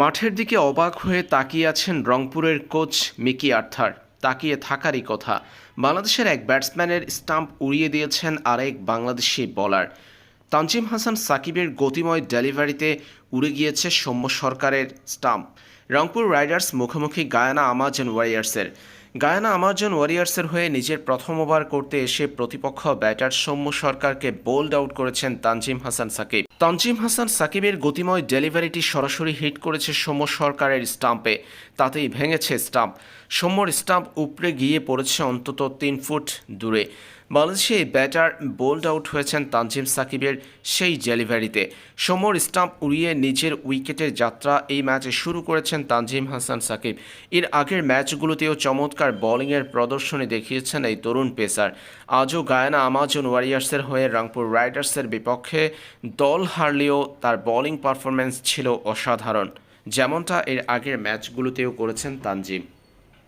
মাঠের দিকে অবাক হয়ে তাকিয়ে আছেন রংপুরের কোচ মিকি আর্থার। তাকিয়ে থাকারই কথা। বাংলাদেশের এক ব্যাটসম্যানের স্টাম্প উড়িয়ে দিয়েছেন আরেক বাংলাদেশি বলার। তানজিম হাসান সাকিবের গতিময় ডেলিভারিতে উড়ে গিয়েছে সৌম্য সরকারের স্টাম্প। রংপুর রাইডার্স মুখোমুখি গায়ানা আমাজন ওয়ারিয়ার্সের। গায়ানা আমাজন ওয়ারিয়ার্সের হয়ে নিজের প্রথম ওভার করতে এসে প্রতিপক্ষ ব্যাটার সৌম্য সরকারকে বোল্ড আউট করেছেন তানজিম হাসান সাকিব। তানজিম হাসান সাকিবের গতিময় ডেলিভারিটি সরাসরি হিট করেছে সৌম্য সরকারের স্টাম্পে। তাতেই ভেঙেছে স্টাম্প। সৌম্যর স্টাম্প উপড়ে গিয়ে পড়েছে অন্তত তিন ফুট দূরে। বাংলাদেশে ব্যাটার বোল্ড আউট হয়েছেন তানজিম সাকিবের সেই ডেলিভারিতে। সৌম্যর স্টাম্প উড়িয়ে নিজের উইকেটের যাত্রা এই ম্যাচে শুরু করেছেন তানজিম হাসান সাকিব। এর আগের ম্যাচগুলোতেও চমৎকার বোলিংয়ের প্রদর্শনী দেখিয়েছেন এই তরুণ পেসার। আজও গায়না আমাজন ওয়ারিয়ার্সের হয়ে রংপুর রাইডার্সের বিপক্ষে দল হারলেও তার বোলিং পারফরম্যান্স ছিল অসাধারণ। যেমনটা এর আগের ম্যাচগুলোতেও করেছেন তানজিম।